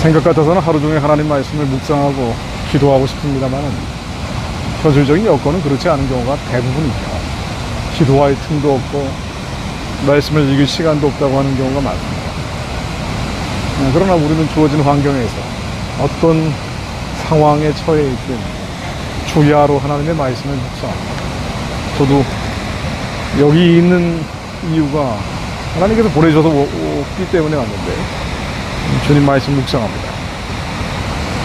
생각 같아서는 하루 종일 하나님 말씀을 묵상하고 기도하고 싶습니다만 현실적인 여건은 그렇지 않은 경우가 대부분이죠. 기도할 틈도 없고 말씀을 읽을 시간도 없다고 하는 경우가 많습니다. 네, 그러나 우리는 주어진 환경에서 어떤 상황에 처해 있든 주야로 하나님의 말씀을 묵상합니다. 저도 여기 있는 이유가 하나님께서 보내셔서 오기 때문에 왔는데 주님 말씀 묵상합니다.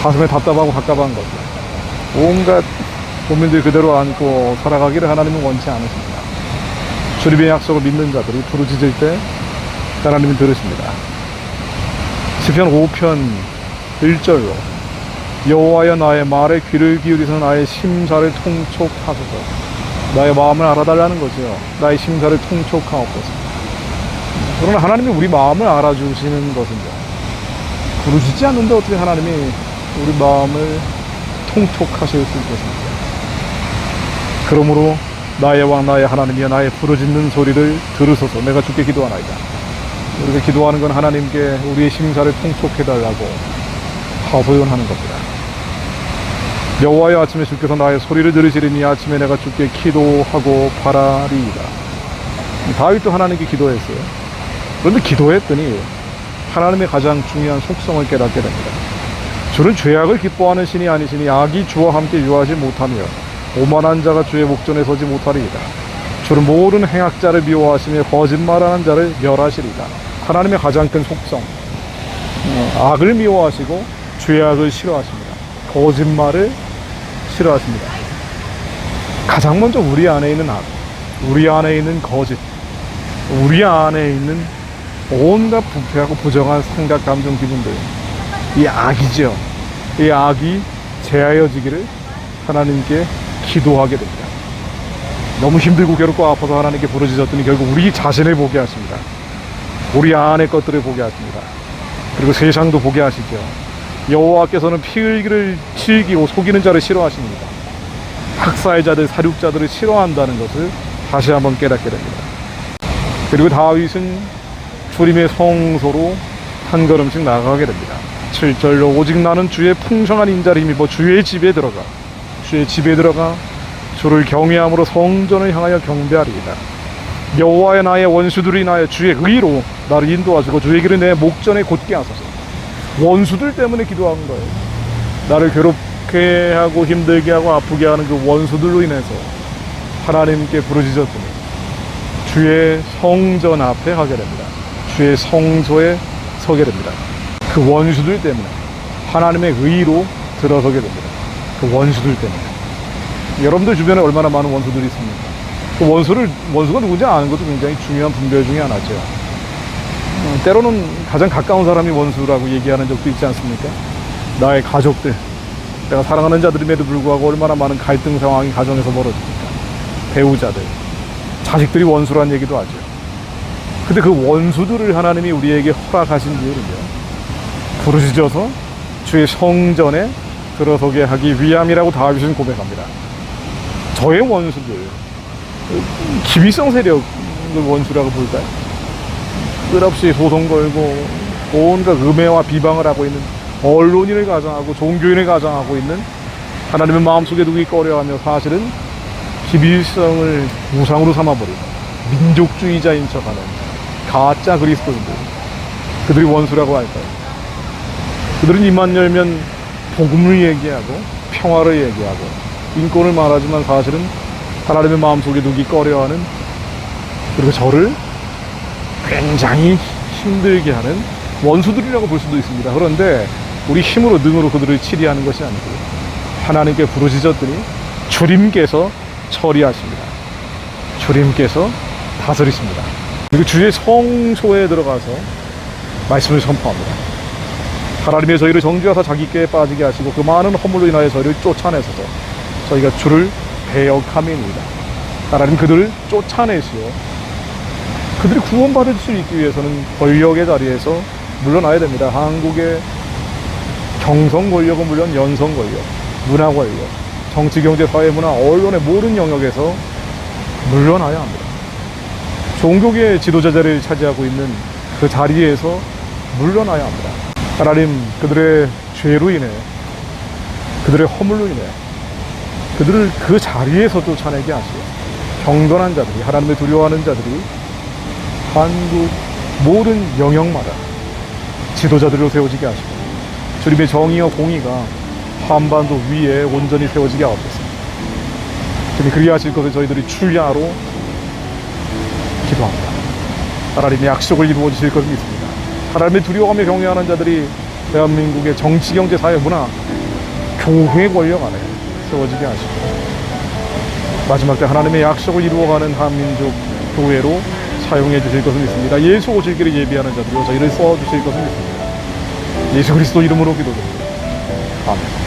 가슴에 답답하고 갑갑한 것들 온갖 고민들 그대로 안고 살아가기를 하나님은 원치 않으십니다. 주님의 약속을 믿는 자들이 부르짖을 때 하나님은 들으십니다. 시편 5편 1절로 여호와여 나의 말에 귀를 기울이서 나의 심사를 통촉하소서 나의 마음을 알아달라는 거죠. 나의 심사를 통촉하옵소서. 그러나 하나님이 우리 마음을 알아주시는 것은요. 부르짖지 않는데 어떻게 하나님이 우리 마음을 통촉하실 수 있겠습니까? 그러므로 나의 왕 나의 하나님이여 나의 부르짖는 소리를 들으소서 내가 주께 기도하나이다. 우리가 기도하는 건 하나님께 우리의 심사를 통촉해달라고 하소연하는 겁니다. 여호와여 아침에 주께서 나의 소리를 들으시리니 아침에 내가 주께 기도하고 바라리이다. 다윗도 하나님께 기도했어요. 그런데 기도했더니 하나님의 가장 중요한 속성을 깨닫게 됩니다. 주는 죄악을 기뻐하는 신이 아니시니 악이 주와 함께 유하지 못하며 오만한 자가 주의 목전에 서지 못하리이다. 주는 모든 행악자를 미워하시며 거짓말하는 자를 멸하시리이다. 하나님의 가장 큰 속성. 어, 악을 미워하시고 죄악을 싫어하십니다. 거짓말을 싫어하십니다. 가장 먼저 우리 안에 있는 악, 우리 안에 있는 거짓, 우리 안에 있는 온갖 부패하고 부정한 생각, 감정, 기분들. 이 악이죠. 이 악이 제하여지기를 하나님께 기도하게 됩니다. 너무 힘들고 괴롭고 아파서 하나님께 부르짖었더니 결국 우리 자신을 보게 하십니다. 우리 안의 것들을 보게 하십니다. 그리고 세상도 보게 하시죠. 여호와께서는 피 흘기를 즐기고 속이는 자를 싫어하십니다. 학살자들, 사륙자들을 싫어한다는 것을 다시 한번 깨닫게 됩니다. 그리고 다윗은 주님의 성소로 한 걸음씩 나가게 됩니다. 7절로 오직 나는 주의 풍성한 인자를 힘입어 주의 집에 들어가 주의 집에 들어가 주를 경외함으로 성전을 향하여 경배하리이다. 여호와의 나의 원수들이 나의 주의 의로 나를 인도하시고 주의 길을 내 목전에 곧게 하소서. 원수들 때문에 기도하는 거예요. 나를 괴롭게 하고 힘들게 하고 아프게 하는 그 원수들로 인해서 하나님께 부르짖었더니 주의 성전 앞에 하게 됩니다. 주의 성소에 서게 됩니다. 그 원수들 때문에 하나님의 의로 들어서게 됩니다. 그 원수들 때문에. 여러분들 주변에 얼마나 많은 원수들이 있습니까? 그 원수를, 원수가 누군지 아는 것도 굉장히 중요한 분별 중에 하나죠. 어, 때로는 가장 가까운 사람이 원수라고 얘기하는 적도 있지 않습니까? 나의 가족들, 내가 사랑하는 자들임에도 불구하고 얼마나 많은 갈등 상황이 가정에서 벌어집니까? 배우자들, 자식들이 원수란 얘기도 하죠. 근데 그 원수들을 하나님이 우리에게 허락하신 이유는요. 부르짖어서 주의 성전에 들어서게 하기 위함이라고 다윗은 고백합니다. 저의 원수들, 기비성 세력을 원수라고 볼까요? 끝없이 소송 걸고 온갖 음해와 비방을 하고 있는 언론인을 가장하고 종교인을 가장하고 있는 하나님의 마음속에 두기 꺼려하며 사실은 기비성을 우상으로 삼아버리는 민족주의자인 척하는 가짜 그리스도인들 그들이 원수라고 할까요? 그들은 입만 열면 복음을 얘기하고 평화를 얘기하고 인권을 말하지만 사실은 하나님의 마음속에 두기 꺼려하는 그리고 저를 굉장히 힘들게 하는 원수들이라고 볼 수도 있습니다. 그런데 우리 힘으로 능으로 그들을 치리하는 것이 아니고 하나님께 부르짖었더니 주님께서 처리하십니다. 주님께서 다스리십니다. 그리고 주의 성소에 들어가서 말씀을 선포합니다. 하나님의 저희를 정죄하사 자기께 빠지게 하시고 그 많은 허물로 인하여 저희를 쫓아내소서 저희가 주를 배역함입니다. 하나님 그들을 쫓아내시어 그들이 구원받을 수 있기 위해서는 권력의 자리에서 물러나야 됩니다. 한국의 경성 권력은 물론 연성 권력, 문화 권력, 정치, 경제, 사회, 문화, 언론의 모든 영역에서 물러나야 합니다. 종교계 지도자 자리를 차지하고 있는 그 자리에서 물러나야 합니다. 하나님 그들의 죄로 인해 그들의 허물로 인해 그들을 그 자리에서 쫓아내게 하시고 경건한 자들이 하나님을 두려워하는 자들이 한국 모든 영역마다 지도자들로 세워지게 하시고 주님의 정의와 공의가 한반도 위에 온전히 세워지게 하옵소서. 주님 그리하실 것을 저희들이 출야로 기도합니다. 하나님의 약속을 이루어 주실 것을 믿습니다. 하나님의 두려워하며 경외하는 자들이 대한민국의 정치, 경제, 사회, 문화, 교회 권력 안에 세워지게 하시고 마지막 때 하나님의 약속을 이루어가는 한민족 교회로 사용해 주실 것을 믿습니다. 예수 오실 길을 예비하는 자들로 저희를 써 주실 것을 믿습니다. 예수 그리스도 이름으로 기도드립니다. 아멘.